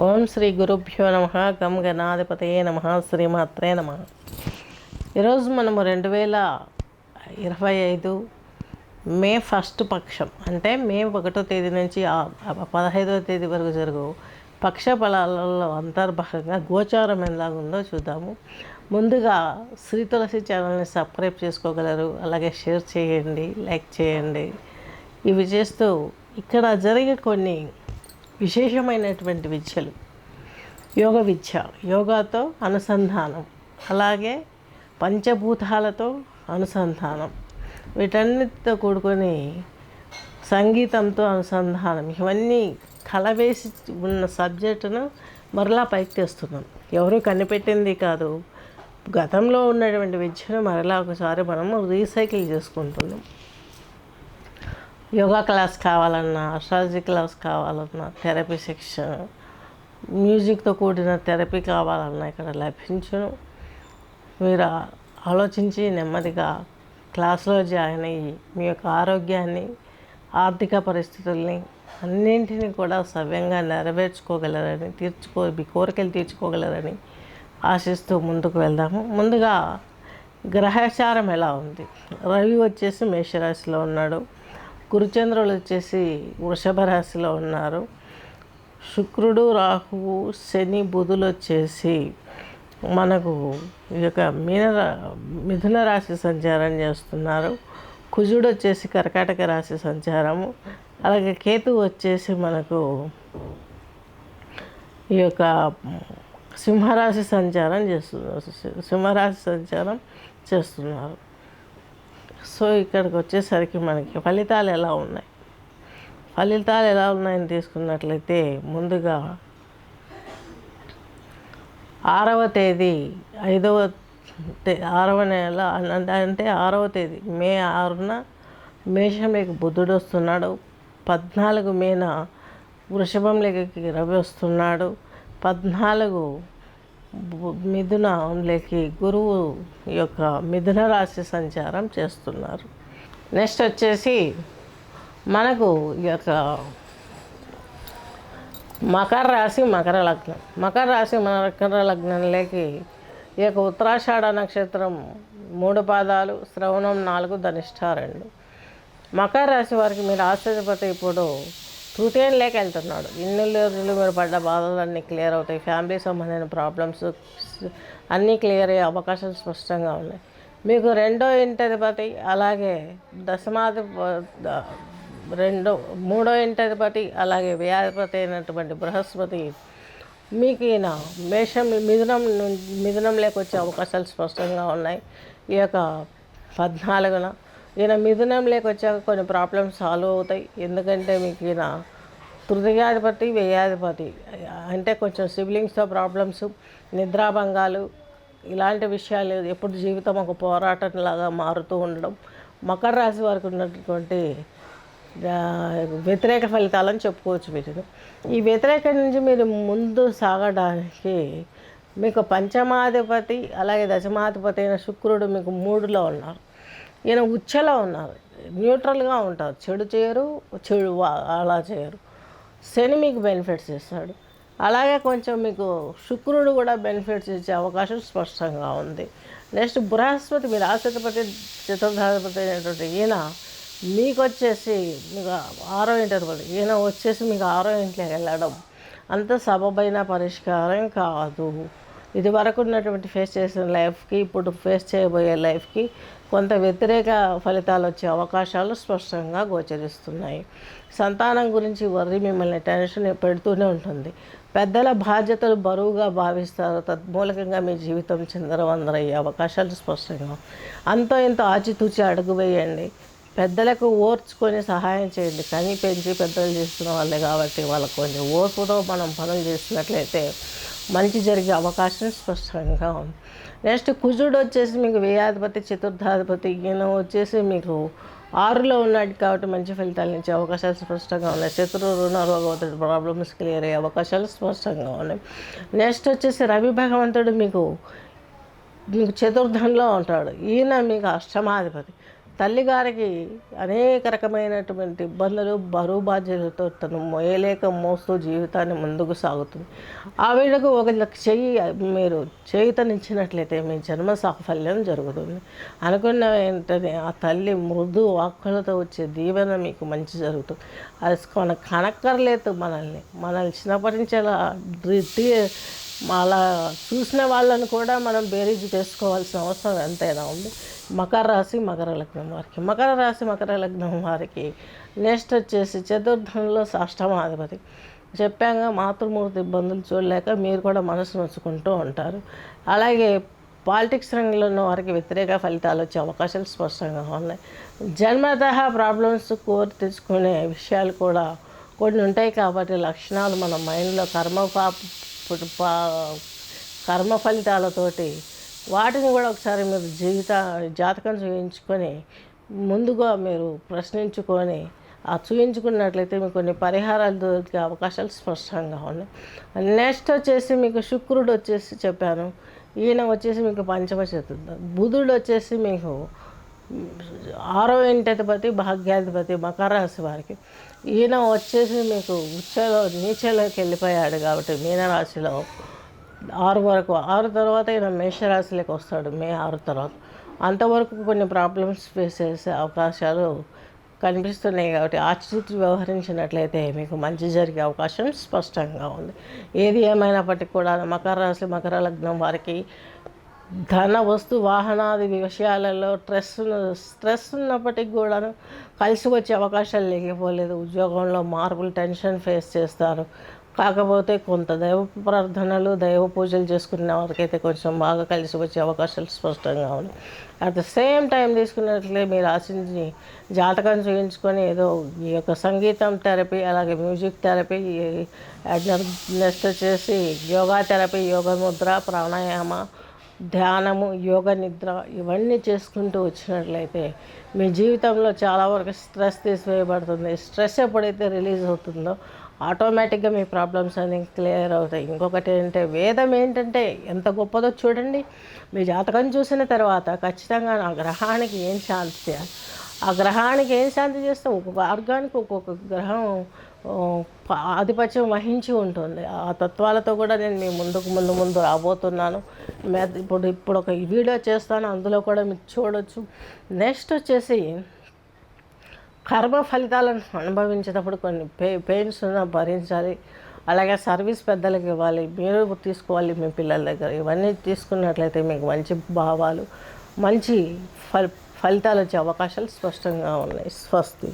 ఓం శ్రీ గురుభ్యో నమ గం గణాధిపతయే నమ శ్రీమాత్రే నమ. ఈరోజు మనము రెండు వేల ఇరవై ఐదు మే ఫస్ట్ పక్షం అంటే మే ఒకటో తేదీ నుంచి పదహైదో పదహైదవ తేదీ వరకు జరుగు పక్ష ఫలాలలో అంతర్భాగంగా గోచారం ఎలాగుందో చూద్దాము. ముందుగా శ్రీ తులసి ఛానల్ని సబ్స్క్రైబ్ చేసుకోగలరు అలాగే షేర్ చేయండి లైక్ చేయండి. ఇవి చేస్తూ ఇక్కడ జరిగే కొన్ని విశేషమైనటువంటి విద్యలు. యోగ విద్య యోగాతో అనుసంధానం అలాగే పంచభూతాలతో అనుసంధానం. వీటన్నిటితో కూడుకొని సంగీతంతో అనుసంధానం. ఇవన్నీ కలవేసి ఉన్న సబ్జెక్టును మరలా పైకి తెస్తున్నాం. ఎవరు కనిపెట్టింది కాదు. గతంలో ఉన్నటువంటి విద్యను మరలా ఒకసారి మనము రీసైకిల్ చేసుకుంటున్నాం. యోగా క్లాస్ కావాలన్నా అస్ట్రాలజీ క్లాస్ కావాలన్నా థెరపీ సెక్షన్ మ్యూజిక్తో కూడిన థెరపీ కావాలన్నా ఇక్కడ లభించును. మీరు ఆలోచించి నెమ్మదిగా క్లాస్లో జాయిన్ అయ్యి మీ యొక్క ఆరోగ్యాన్ని ఆర్థిక పరిస్థితుల్ని అన్నింటినీ కూడా సవ్యంగా నెరవేర్చుకోగలరని తీర్చుకో మీ కోరికలు తీర్చుకోగలరని ఆశిస్తూ ముందుకు వెళ్దాము. ముందుగా గ్రహచారం ఎలా ఉంది? రవి వచ్చేసి మేషరాశిలో ఉన్నాడు. గురుచంద్రులు వచ్చేసి వృషభ రాశిలో ఉన్నారు. శుక్రుడు రాహువు శని బుధులు వచ్చేసి మనకు ఈ యొక్క మీన మిథున రాశి సంచారం చేస్తున్నారు. కుజుడు వచ్చేసి కర్కాటక రాశి సంచారము అలాగే కేతు వచ్చేసి మనకు ఈ యొక్క సింహరాశి సంచారం చేస్తున్నారు సింహరాశి సంచారం చేస్తున్నారు. సో ఇక్కడికి వచ్చేసరికి మనకి ఫలితాలు ఎలా ఉన్నాయి? ఫలితాలు ఎలా ఉన్నాయని తీసుకున్నట్లయితే ముందుగా ఆరవ తేదీ ఐదవ తే ఆరవ నెల అంటే ఆరవ తేదీ మే ఆరున మేషంలోకి బుద్ధుడు వస్తున్నాడు. పద్నాలుగు మేన వృషభంలోకి రవి వస్తున్నాడు. పద్నాలుగు మిథునంలోకి గురువు యొక్క మిథున రాశి సంచారం చేస్తున్నారు. నెక్స్ట్ వచ్చేసి మనకు ఈ యొక్క మకర రాశి మకర లగ్నం. మకర రాశి మకర లగ్నంలోకి ఈ యొక్క ఉత్తరాషాఢ నక్షత్రం మూడు పాదాలు శ్రవణం నాలుగు ధనిష్ట రెండు. మకర రాశి వారికి మీరు ఆశ్చర్యపోతే ఇప్పుడు తృతీయం లేక వెళ్తున్నాడు. ఇన్ని మీరు పడ్డ బాధలన్నీ క్లియర్ అవుతాయి. ఫ్యామిలీ సంబంధించిన ప్రాబ్లమ్స్ అన్నీ క్లియర్ అయ్యే అవకాశాలు స్పష్టంగా ఉన్నాయి. మీకు రెండో ఇంటధిపతి అలాగే దశమాధి రెండో మూడో ఇంటధిపతి అలాగే వ్యాధిపతి అయినటువంటి బృహస్పతి మీకు ఈయన మేషం మిథునం ను- మిథునంలోకి వచ్చే అవకాశాలు స్పష్టంగా ఉన్నాయి. ఈ యొక్క పద్నాలుగున ఈయన మిథునంలోకి వచ్చాక కొన్ని ప్రాబ్లమ్స్ సాల్వ్ అవుతాయి. ఎందుకంటే మీకు ఈయన తృతీయాధిపతి వ్యయాధిపతి. అంటే కొంచెం సిబ్లింగ్స్తో ప్రాబ్లమ్స్ నిద్రాభంగాలు ఇలాంటి విషయాలు ఎప్పుడు జీవితం ఒక పోరాటంలాగా మారుతూ ఉండడం. మకర రాశి వారికి ఉన్నటువంటి వ్యతిరేక ఫలితాలని చెప్పుకోవచ్చు వీటిని ఈ వ్యతిరేకం నుంచి మీరు ముందు సాగడానికి మీకు పంచమాధిపతి అలాగే దశమాధిపతి అయిన శుక్రుడు మీకు మూడులో ఉన్నారు. ఈయన ఉచ్చెలా ఉన్నారు. న్యూట్రల్గా ఉంటారు. చెడు చేయరు చెడు అలా చేయరు. శని మీకు బెనిఫిట్స్ ఇస్తాడు. అలాగే కొంచెం మీకు శుక్రుడు కూడా బెనిఫిట్స్ ఇచ్చే అవకాశం స్పష్టంగా ఉంది. నెక్స్ట్ బృహస్పతి మీరు ఆశ్చర్యపతి చతుర్థాధిపతి అయినటువంటి ఈయన మీకు వచ్చేసి మీకు ఆరో ఇంటి ఈయన వచ్చేసి మీకు ఆరో ఇంట్లోకి వెళ్ళడం అంత సబబైన పరిష్కారం కాదు. ఇది వరకు ఉన్నటువంటి ఫేస్ చేసిన లైఫ్కి ఇప్పుడు ఫేస్ చేయబోయే లైఫ్కి కొంత వ్యతిరేక ఫలితాలు వచ్చే అవకాశాలు స్పష్టంగా గోచరిస్తున్నాయి. సంతానం గురించి వర్రి మిమ్మల్ని టెన్షన్ పెడుతూనే ఉంటుంది. పెద్దల బాధ్యతలు బరువుగా భావిస్తారు. తద్మూలకంగా మీ జీవితం చిందరవందరయ్యే అవకాశాలు స్పష్టంగా అంతో ఇంత ఆచితూచి అడుగు వేయండి. పెద్దలకు ఓర్చుకొని సహాయం చేయండి. కని పెంచి పెద్దలు చేస్తున్న వాళ్ళే కాబట్టి వాళ్ళకు కొంచెం ఓర్పుతో మనం పనులు చేసినట్లయితే మంచి జరిగే అవకాశం స్పష్టంగా ఉంది. నెక్స్ట్ కుజుడు వచ్చేసి మీకు వ్యయాధిపతి చతుర్థాధిపతి ఈయన వచ్చేసి మీకు ఆరులో ఉన్నాడు కాబట్టి మంచి ఫలితాలు ఇచ్చే అవకాశాలు స్పష్టంగా ఉన్నాయి. శత్రు రుణ ప్రాబ్లమ్స్ క్లియర్ అయ్యే అవకాశాలు స్పష్టంగా ఉన్నాయి. నెక్స్ట్ వచ్చేసి రవి భగవంతుడు మీకు మీకు చతుర్థంలో ఉంటాడు. ఈయన మీకు అష్టమాధిపతి. తల్లిగారికి అనేక రకమైనటువంటి ఇబ్బందులు బరువు బాధ్యతలతో తను మోయలేక మోస్తూ జీవితాన్ని ముందుకు సాగుతుంది. ఆవిడకు ఒక చెయ్యి మీరు చేయుతనిచ్చినట్లయితే మీ జన్మ సాఫల్యం జరుగుతుంది. అనుకున్న వెంటనే ఆ తల్లి మృదు వాక్కులతో వచ్చే దీవెన మీకు మంచి జరుగుతుంది. అది మనకు కనక్కర్లేదు మనల్ని. మనల్ని చిన్నప్పటి నుంచి అలా అలా చూసిన వాళ్ళని కూడా మనం బేరీజు చేసుకోవాల్సిన అవసరం ఎంతైనా ఉంది. మకర రాశి మకర లగ్నం వారికి. మకర రాశి మకర లగ్నం వారికి నెక్స్ట్ వచ్చేసి చతుర్థంలో సాష్టమాధిపతి చెప్పాక మాతృమూర్తి ఇబ్బందులు చూడలేక మీరు కూడా మనసు నొచ్చుకుంటూ ఉంటారు. అలాగే పాలిటిక్స్ రంగంలో ఉన్న వారికి వ్యతిరేక ఫలితాలు వచ్చే అవకాశాలు స్పష్టంగా ఉన్నాయి. జన్మత ప్రాబ్లమ్స్ కోరి తెచ్చుకునే విషయాలు కూడా కొన్ని ఉంటాయి కాబట్టి లక్షణాలు మన మైండ్లో కర్మ పా- కర్మ ఫలితాలతోటి వాటిని కూడా ఒకసారి మీరు జీవిత జాతకం చూయించుకొని ముందుగా మీరు ప్రశ్నించుకొని ఆ చూయించుకున్నట్లయితే మీకు కొన్ని పరిహారాలు దొరికే అవకాశాలు స్పష్టంగా ఉన్నాయి. నెక్స్ట్ వచ్చేసి మీకు శుక్రుడు వచ్చేసి చెప్పాను. ఈయన వచ్చేసి మీకు పంచమ చతుర్థం. బుధుడు వచ్చేసి మీకు ఆరో ఇంటధిపతి భాగ్యాధిపతి మకర రాశి వారికి. ఈయన వచ్చేసి మీకు ఉచ్చలో నీచలోకి వెళ్ళిపోయాడు కాబట్టి మీనరాశిలో. ఆరు వరకు ఆరు తర్వాత ఈయన మేషరాశిలోకి వస్తాడు మే ఆరు తర్వాత. అంతవరకు కొన్ని ప్రాబ్లమ్స్ ఫేస్ చేసే అవకాశాలు కనిపిస్తున్నాయి కాబట్టి ఆచితూచి వ్యవహరించినట్లయితే మీకు మంచి జరిగే అవకాశం స్పష్టంగా ఉంది. ఏది ఏమైనప్పటికీ కూడా మకర రాశి మకర లగ్నం వారికి ధన వస్తు వాహనాది విషయాలలో స్ట్రెస్ స్ట్రెస్ ఉన్నప్పటికీ కూడాను కలిసి వచ్చే అవకాశాలు లేకపోలేదు. ఉద్యోగంలో మార్పులు టెన్షన్ ఫేస్ చేస్తారు. కాకపోతే కొంత దైవ ప్రార్థనలు దైవ పూజలు చేసుకున్న వారికైతే కొంచెం బాగా కలిసి వచ్చే అవకాశాలు స్పష్టంగా ఉన్నాయి. అట్ ద సేమ్ టైం తీసుకున్నట్లే మీరు ఆశించి జాతకం చూయించుకొని ఏదో ఈ యొక్క సంగీతం థెరపీ అలాగే మ్యూజిక్ థెరపీ నెక్స్ట్ వచ్చేసి యోగా థెరపీ యోగ ముద్ర ప్రాణాయామ ధ్యానము యోగ నిద్ర ఇవన్నీ చేసుకుంటూ వచ్చినట్లయితే మీ జీవితంలో చాలా వరకు స్ట్రెస్ తీసివేయబడుతుంది. స్ట్రెస్ ఎప్పుడైతే రిలీజ్ అవుతుందో ఆటోమేటిక్గా మీ ప్రాబ్లమ్స్ అన్ని క్లియర్ అవుతాయి. ఇంకొకటి ఏంటంటే వేదం ఏంటంటే ఎంత గొప్పదో చూడండి. మీ జాతకం చూసిన తర్వాత ఖచ్చితంగా నా గ్రహానికి ఏం శాంతి చేయాలి ఆ గ్రహానికి ఏం శాంతి చేస్తాం? ఒక్కొక్క మార్గానికి ఒక్కొక్క గ్రహం ఆధిపత్యం వహించి ఉంటుంది. ఆ తత్వాలతో కూడా నేను మీ ముందుకు ముందు ముందు రాబోతున్నాను. ఇప్పుడు ఇప్పుడు ఒక వీడియో చేస్తాను. అందులో కూడా మీరు చూడొచ్చు. నెక్స్ట్ వచ్చేసి కర్మ ఫలితాలను అనుభవించేటప్పుడు కొన్ని పే పెయిన్స్ భరించాలి. అలాగే సర్వీస్ పెద్దలకు ఇవ్వాలి. మీరు తీసుకోవాలి మీ పిల్లల దగ్గర. ఇవన్నీ తీసుకున్నట్లయితే మీకు మంచి భావాలు మంచి ఫల్ ఫలితాలు వచ్చే అవకాశాలు స్పష్టంగా ఉన్నాయి స్వస్తి